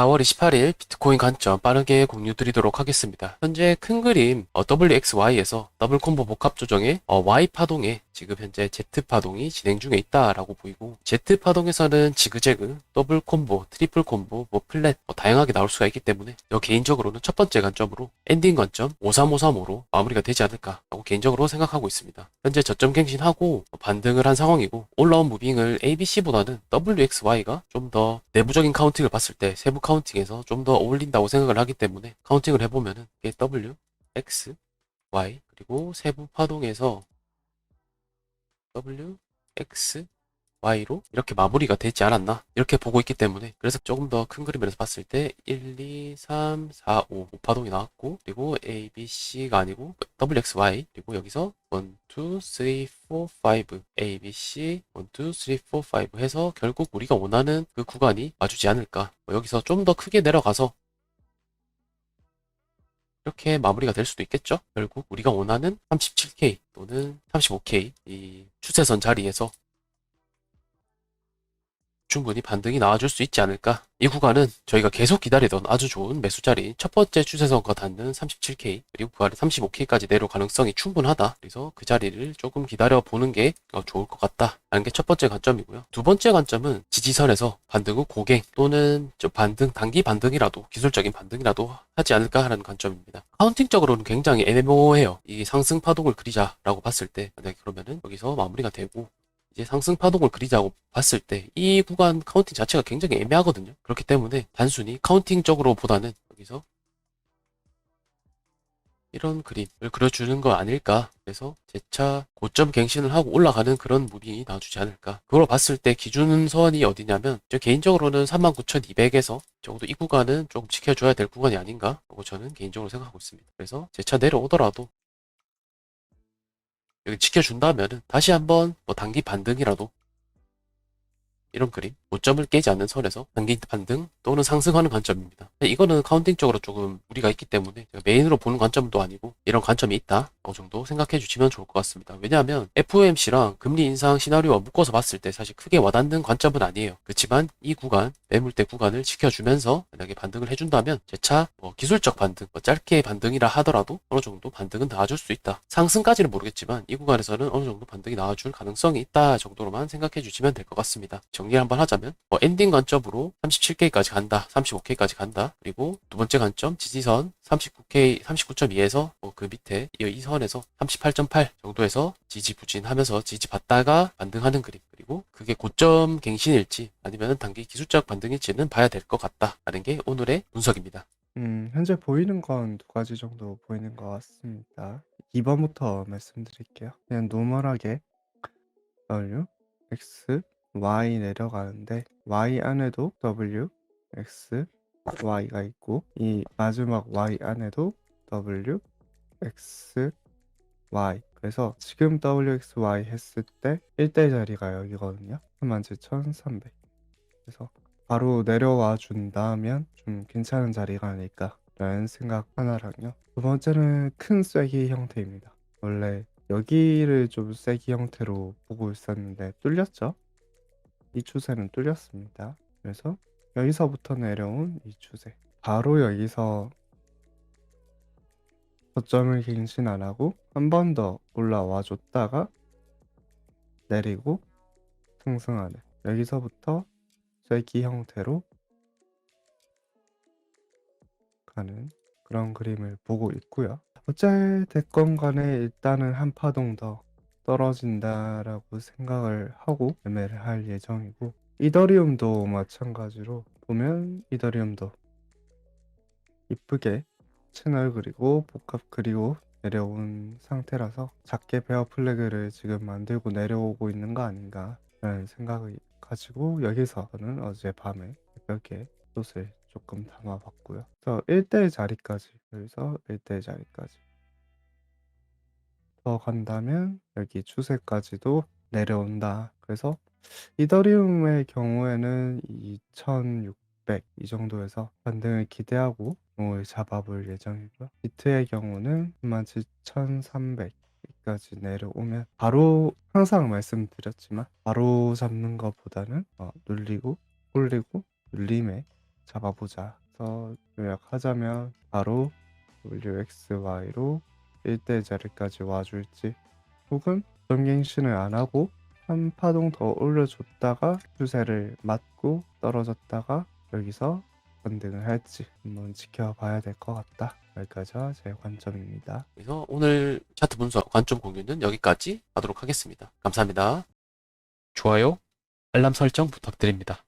4월 28일 비트코인 관점 빠르게 공유 드리도록 하겠습니다. 현재 큰 그림 어, WXY에서 더블 콤보 복합 조정에 어, Y 파동에 지금 현재 Z 파동이 진행 중에 있다라고 보이고 Z 파동에서는 지그재그, 더블 콤보, 트리플 콤보, 뭐 플랫 뭐 다양하게 나올 수가 있기 때문에 저 개인적으로는 첫 번째 관점으로 엔딩 관점 53535로 마무리가 되지 않을까라고 개인적으로 생각하고 있습니다. 현재 저점 갱신하고 반등을 한 상황이고 올라온 무빙을 ABC보다는 WXY가 좀 더 내부적인 카운팅을 봤을 때 세부 카운팅에서 좀 더 어울린다고 생각을 하기 때문에 카운팅을 해보면은 W, X, Y 그리고 세부 파동에서 W, X, Y로 이렇게 마무리가 되지 않았나? 이렇게 보고 있기 때문에. 그래서 조금 더 큰 그림에서 봤을 때 1, 2, 3, 4, 5 5파동이 나왔고 그리고 A, B, C가 아니고 W, X, Y. 그리고 여기서 1, 2, 3, 4, 5 A, B, C 1, 2, 3, 4, 5 해서 결국 우리가 원하는 그 구간이 와주지 않을까. 뭐 여기서 좀 더 크게 내려가서 이렇게 마무리가 될 수도 있겠죠. 결국 우리가 원하는 37K 또는 35K 이 추세선 자리에서 충분히 반등이 나와줄 수 있지 않을까. 이 구간은 저희가 계속 기다리던 아주 좋은 매수 자리 첫 번째 추세선과 닿는 37K 그리고 그 아래 35K까지 내려올 가능성이 충분하다. 그래서 그 자리를 조금 기다려 보는 게 어, 좋을 것 같다. 라는 게 첫 번째 관점이고요. 두 번째 관점은 지지선에서 반등 후 고갱 또는 저 반등 단기 반등이라도 기술적인 반등이라도 하지 않을까 하는 관점입니다. 카운팅적으로는 굉장히 애매모호해요. 이 상승 파동을 그리자라고 봤을 때 만약에 그러면은 여기서 마무리가 되고 이제 상승 파동을 그리자고 봤을 때 이 구간 카운팅 자체가 굉장히 애매하거든요. 그렇기 때문에 단순히 카운팅적으로 보다는 여기서 이런 그림을 그려주는 거 아닐까. 그래서 재차 고점 갱신을 하고 올라가는 그런 무빙이 나와주지 않을까. 그걸 봤을 때 기준선이 어디냐면 저 개인적으로는 39,200에서 적어도 이 구간은 조금 지켜줘야 될 구간이 아닌가. 라고 저는 개인적으로 생각하고 있습니다. 그래서 재차 내려오더라도 여기 지켜준다면은 다시 한번 뭐 단기 반등이라도 이런 그림 고점을 깨지 않는 선에서 단기 반등 또는 상승하는 관점입니다. 이거는 카운팅적으로 조금 무리가 있기 때문에 메인으로 보는 관점도 아니고 이런 관점이 있다 어느 정도 생각해 주시면 좋을 것 같습니다. 왜냐하면 FOMC랑 금리 인상 시나리오와 묶어서 봤을 때 사실 크게 와닿는 관점은 아니에요. 그렇지만 이 구간 매물대 구간을 지켜주면서 만약에 반등을 해준다면 재차 뭐 기술적 반등 뭐 짧게 반등이라 하더라도 어느 정도 반등은 나와줄 수 있다. 상승까지는 모르겠지만 이 구간에서는 어느 정도 반등이 나와줄 가능성이 있다 정도로만 생각해 주시면 될 것 같습니다. 정리를 한번 하자면 뭐 엔딩 관점으로 37K까지 간다, 35K까지 간다. 그리고 두 번째 관점 지지선 39K, 39.2에서 뭐 그 밑에 이, 이 선에서 38.8 정도에서 지지 부진하면서 지지 받다가 반등하는 그림. 그리고 그게 고점 갱신일지 아니면 단기 기술적 반등일지는 봐야 될 것 같다라는 게 오늘의 분석입니다. 음, 현재 보이는 건 두 가지 정도 보이는 것 같습니다. 2번부터 말씀드릴게요. 그냥 노멀하게 W, X, Y 내려가는데 Y 안에도 W, X, Y가 있고 이 마지막 Y 안에도 W, X, Y 그래서 지금 W, X, Y 했을 때 1대 자리가 여기거든요. 37,300 그래서 바로 내려와 준다면 좀 괜찮은 자리가 아닐까 라는 생각 하나랑요. 두 번째는 큰 쐐기 형태입니다. 원래 여기를 좀 쐐기 형태로 보고 있었는데 뚫렸죠? 이 추세는 뚫렸습니다. 그래서 여기서부터 내려온 이 추세. 바로 여기서 저점을 갱신 안 하고 한 번 더 올라와 줬다가 내리고 상승하는 여기서부터 쐐기 형태로 가는 그런 그림을 보고 있고요. 어찌 됐건 간에 일단은 한 파동 더 떨어진다라고 생각을 하고 매매를 할 예정이고 이더리움도 마찬가지로 보면 이더리움도 이쁘게 채널 그리고 복합 그리고 내려온 상태라서 작게 베어 플래그를 지금 만들고 내려오고 있는 거 아닌가 라는 생각을 가지고 여기서 저는 어젯밤에 몇개 숏을 조금 담아봤고요. 그래서 1대 자리까지 여기서 1대 자리까지 더 간다면 여기 추세까지도 내려온다. 그래서 이더리움의 경우에는 2600 이 정도에서 반등을 기대하고 공을 잡아볼 예정이고요. 비트의 경우는 17300 까지 내려오면 바로 항상 말씀드렸지만 바로 잡는 것보다는 어, 눌리고 올리고 눌림에 잡아보자. 그래서 요약하자면 바로 WXY로 1대 자리까지 와줄지 혹은 정갱신을 안 하고 한 파동 더 올려줬다가 추세를 맞고 떨어졌다가 여기서 반등을 할지 한번 지켜봐야 될 것 같다. 여기까지가 제 관점입니다. 그래서 오늘 차트 분석 관점 공유는 여기까지 하도록 하겠습니다. 감사합니다. 좋아요, 알람 설정 부탁드립니다.